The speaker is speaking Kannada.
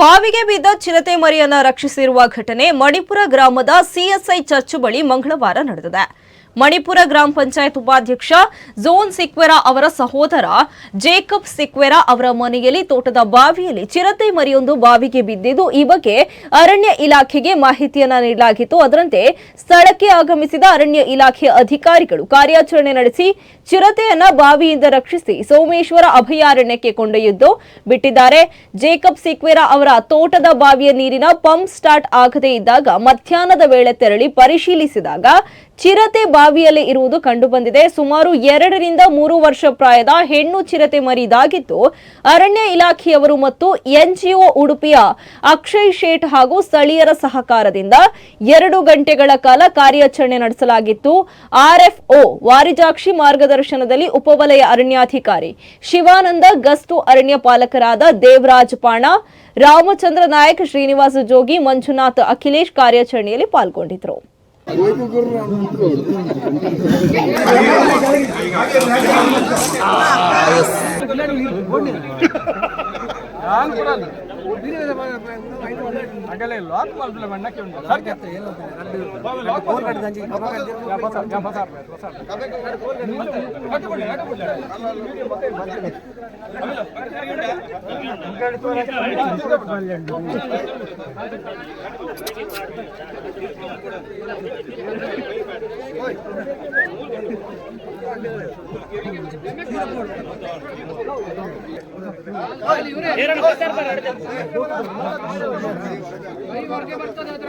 ಬಾವಿಗೆ ಬಿದ್ದ ಚಿರತೆ ಮರಿಯನ್ನ ರಕ್ಷಿಸಿರುವ ಘಟನೆ ಮಣಿಪುರ ಗ್ರಾಮದ ಸಿಎಸ್ಐ ಚರ್ಚ್ ಬಳಿ ಮಂಗಳವಾರ ನಡೆದಿದೆ. ಮಣಿಪುರ ಗ್ರಾಮ ಪಂಚಾಯತ್ ಉಪಾಧ್ಯಕ್ಷ ಜೋನ್ ಸಿಕ್ವೆರಾ ಅವರ ಸಹೋದರ ಜೇಕಬ್ ಸಿಕ್ವೆರಾ ಅವರ ಮನೆಯಲ್ಲಿ ತೋಟದ ಬಾವಿಯಲ್ಲಿ ಚಿರತೆ ಮರಿಯೊಂದು ಬಾವಿಗೆ ಬಿದ್ದಿದ್ದು, ಈ ಬಗ್ಗೆ ಅರಣ್ಯ ಇಲಾಖೆಗೆ ಮಾಹಿತಿಯನ್ನ ನೀಡಲಾಗಿತ್ತು. ಅದರಂತೆ ಸ್ಥಳಕ್ಕೆ ಆಗಮಿಸಿದ ಅರಣ್ಯ ಇಲಾಖೆಯ ಅಧಿಕಾರಿಗಳು ಕಾರ್ಯಾಚರಣೆ ನಡೆಸಿ ಚಿರತೆಯನ್ನ ಬಾವಿಯಿಂದ ರಕ್ಷಿಸಿ ಸೋಮೇಶ್ವರ ಅಭಯಾರಣ್ಯಕ್ಕೆ ಕೊಂಡೊಯ್ದು ಬಿಟ್ಟಿದ್ದಾರೆ. ಜೇಕಬ್ ಸಿಕ್ವೆರಾ ಅವರ ತೋಟದ ಬಾವಿಯ ನೀರಿನ ಪಂಪ್ ಸ್ಟಾರ್ಟ್ ಆಗದೇ ಇದ್ದಾಗ ಮಧ್ಯಾಹ್ನದ ವೇಳೆ ತೆರಳಿ ಪರಿಶೀಲಿಸಿದಾಗ ಚಿರತೆ ಬಾವಿಯಲ್ಲಿ ಇರುವುದು ಕಂಡುಬಂದಿದೆ. ಸುಮಾರು ಎರಡರಿಂದ ಮೂರು ವರ್ಷ ಪ್ರಾಯದ ಹೆಣ್ಣು ಚಿರತೆ ಮರಿದಾಗಿದ್ದು, ಅರಣ್ಯ ಇಲಾಖೆಯವರು ಮತ್ತು ಎನ್ಜಿಒ ಉಡುಪಿಯ ಅಕ್ಷಯ್ ಶೇಟ್ ಹಾಗೂ ಸ್ಥಳೀಯರ ಸಹಕಾರದಿಂದ ಎರಡು ಗಂಟೆಗಳ ಕಾಲ ಕಾರ್ಯಾಚರಣೆ ನಡೆಸಲಾಗಿತ್ತು. ಆರ್ಎಫ್ಒ ವಾರಿಜಾಕ್ಷಿ ಮಾರ್ಗದರ್ಶನದಲ್ಲಿ ಉಪವಲಯ ಅರಣ್ಯಾಧಿಕಾರಿ ಶಿವಾನಂದ, ಗಸ್ತು ಅರಣ್ಯ ಪಾಲಕರಾದ ದೇವರಾಜ್ ಪಾಣ, ರಾಮಚಂದ್ರ ನಾಯಕ್, ಶ್ರೀನಿವಾಸ ಜೋಗಿ, ಮಂಜುನಾಥ್ ಅಖಿಲೇಶ್ ಕಾರ್ಯಾಚರಣೆಯಲ್ಲಿ ಪಾಲ್ಗೊಂಡಿದ್ದರು. ఆ ಅಗಲೇ ಲಾಕ್ ಮಾಡ್ಬಿಡ ಬಣ್ಣಕ್ಕೆ ಉಂಟು ಸರ್ಕೆ ಕಟ್ಕೊಂಡು ಬರ್ತದೆ